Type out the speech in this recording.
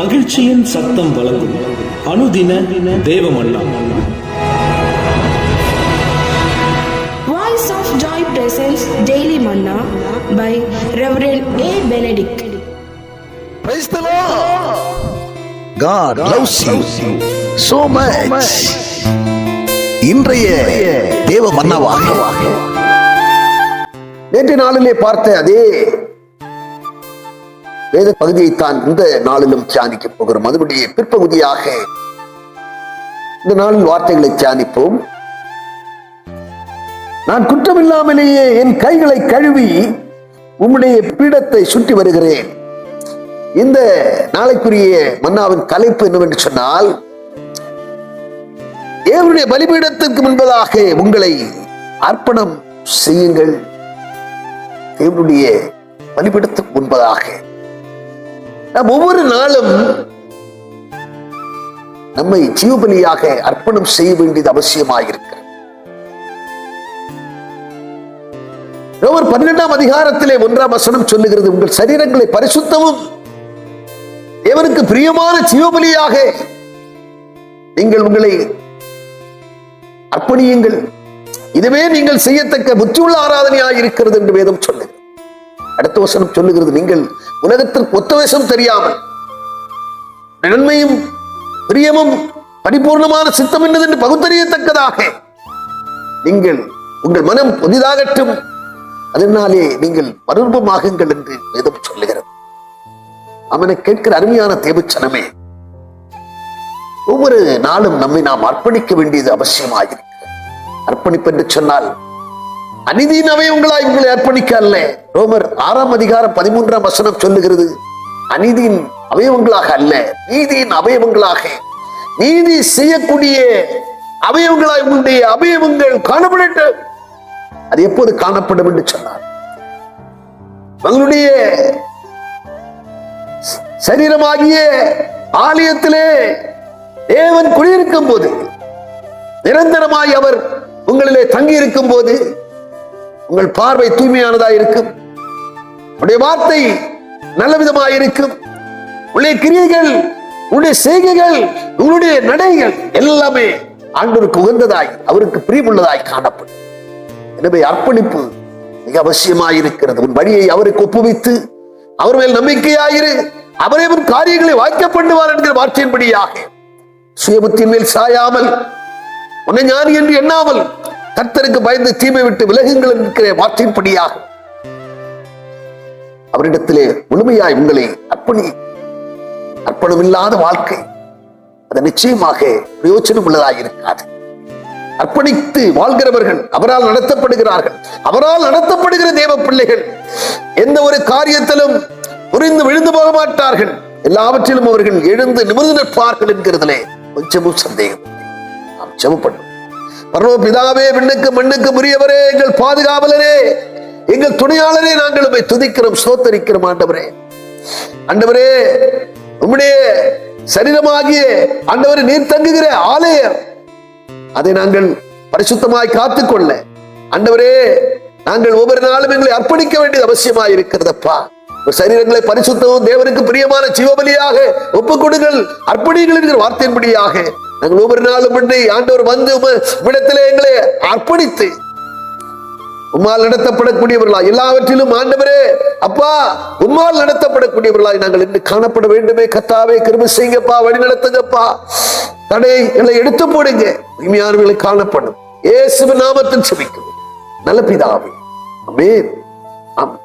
மகிழ்ச்சியின் சத்தம் வழங்கும் அனுதின Voice of Joy presents Daily Manna by Reverend A. Benedict. Praise the Lord. God loves you so much. இன்றைய தேவ மன்னவாக நேற்று நாளிலே பார்த்த அதே வேத பகுதியைத்தான் இந்த நாளிலும் தியானிக்க போகிறோம். அதனுடைய பிற்பகுதியாக இந்த நாளில் வார்த்தைகளை தியானிப்போம். நான் குற்றமில்லாமலேயே என் கைகளை கழுவி உம்முடைய பீடத்தை சுற்றி வருகிறேன். இந்த நாளைக்குரிய மன்னாவின் தலைப்பு என்னவென்று சொன்னால் தேவனுடைய பலிபீடத்திற்கு முன்பதாக உங்களை அர்ப்பணம் செய்யுங்கள். தேவனுடைய பலிபீடத்துக்கு முன்பதாக. நாம் ஒவ்வொரு நாளும் நம்மை ஜீவபலியாக அர்ப்பணம் செய்ய வேண்டியது அவசியமாயிருக்கிறது. ரோமர் பன்னெண்டாம் அதிகாரத்திலே ஒன்றாம் வசனம் சொல்லுகிறது உங்கள் சரீரங்களை பரிசுத்தமும் தேவனுக்கு பிரியமான ஜீவபலியாக நீங்கள் உங்களை அர்ப்பணியுங்கள். இதுவே நீங்கள் செய்யத்தக்க புத்தியுள்ள ஆராதனையாக இருக்கிறது என்று வேதம் சொல்லுகிறது. அடுத்த வசனம் சொல்லுகிறது நீங்கள் உலகத்திற்கு ஒத்த தெரியாமல் நன்மையும் பிரியமும் பரிபூர்ணமான சித்தம் என்னது என்று பகுத்தறியத்தக்கதாக நீங்கள் உங்கள் மனம் புதிதாகட்டும் அதனாலே நீங்கள் மருபமாகுங்கள் என்று வேதம் சொல்லுகிறது. அவனை கேட்கிற அருமையான தேவச்சனமே ஒவ்வொரு நாளும் நம்மை நாம் அர்ப்பணிக்க வேண்டியது அவசியமாகிறது அர்ப்பணிப்பு என்று சொன்னால் அநீதியின் அவயவங்களாய் உங்களை அர்ப்பணிக்க அல்ல. ரோமர் ஆறாம் அதிகாரம் பதிமூன்றாம் வசனம் சொல்லுகிறது அநீதியின் அவயவங்களாக அல்ல நீதியின் அவயவங்களாக. நீதி செய்யக்கூடிய அவயவங்களாய் உங்களுடைய அவயவங்கள் காணப்படட்டும். அது எப்போது காணப்படும் என்று சொன்னார். உங்களுடைய சரீரமாகிய ஆலயத்திலே தேவன் குடியிருக்கும் போது நிரந்தரமாய் அவர் உங்களிலே தங்கி இருக்கும் போது உங்கள் பார்வை தூய்மையானதா இருக்கும். உடைய வார்த்தை நல்ல விதமாக இருக்கும். உடைய கிரியைகள் உங்களுடைய செய்கைகள் உங்களுடைய நடைகள் எல்லாமே ஆண்டோருக்கு உகந்ததாய் அவருக்கு பிரியமுள்ளதாய் காணப்படும். எனவே அர்ப்பணிப்பு மிக அவசியமாயிருக்கிறது உன் வழியை அவருக்கு ஒப்புவித்து அவர் மேல் நம்பிக்கையாயிரு. அவரே உன் காரியங்களை வாய்க்க பண்ணுவார் என்கிற வார்த்தையின்படியாக. சுயபுத்தின் மேல் சாயாமல் உன்னை ஞானி என்று எண்ணாமல் கர்த்தருக்கு பயந்து தீமை விட்டு விலகுங்கள் என்கிற வார்த்தையின்படியாக அவரிடத்திலே முழுமையாய் உங்களை அர்ப்பணி அர்ப்பணமில்லாத வாழ்க்கை அது நிச்சயமாக பிரயோஜனம் உள்ளதாக இருக்காது. அர்ப்பணித்து வாழ்கிறவர்கள் அவரால் நடத்தப்படுகிறார்கள். அவரால் நடத்தப்படுகிற தேவ பிள்ளைகள் எந்த ஒரு காரியத்திலும் புரிந்து விழுந்து போக மாட்டார்கள். எல்லாவற்றிலும் அவர்கள் எழுந்து நிமிர்ந்து நிற்பார்கள் என்கிறதுலே கொஞ்சமும் சந்தேகம் நாம் ஜெபப்படும் பரவ பிதாவே விண்ணுக்கு மண்ணுக்கு உரியவரே எங்கள் பாதுகாவலரே. எங்கள் துணையாளரே நாங்கள் உண்மை துதிக்கிறோம் சோத்தரிக்கிறோம் ஆண்டவரே. ஆண்டவரே உம்முடைய சரீரமாகிய ஆண்டவரே நீர் தங்குகிற ஆலயம். அதை நாங்கள் பரிசுத்தமாய் காத்துக்கொள்ள. ஆண்டவரே நாங்கள் ஒவ்வொரு நாளும் எங்களை அர்ப்பணிக்க வேண்டியது அவசியமாய் இருக்கிறதப்பா சரீரங்களை பரிசுத்தவும் தேவனுக்கு பிரியமான ஜீவபலியாக ஒப்புக் கொடுங்கள் அர்ப்பணிகள் என்கிற வார்த்தையின்படியாக. நாங்கள் ஒவ்வொரு நாளும் பண்ணி ஆண்டவர் வந்து இடத்திலே எங்களை அர்ப்பணித்து உம்மால் நடத்தப்படக்கூடியவர்களா எல்லாவற்றிலும் ஆண்டவரே அப்பா உம்மால் நடத்தப்படக்கூடியவர்களாய் நாங்கள் இன்று காணப்பட வேண்டுமே. கத்தாவே கிருமி செய்யுங்கப்பா வழி நடத்துங்கப்பா. தடைகளை எடுத்து போடுங்க. உண்மையானவர்களை காணப்படும். ஏசுவ நாமத்தில் செபிக்கும் நல்ல பிதாவே. அமேன் ஆமென்.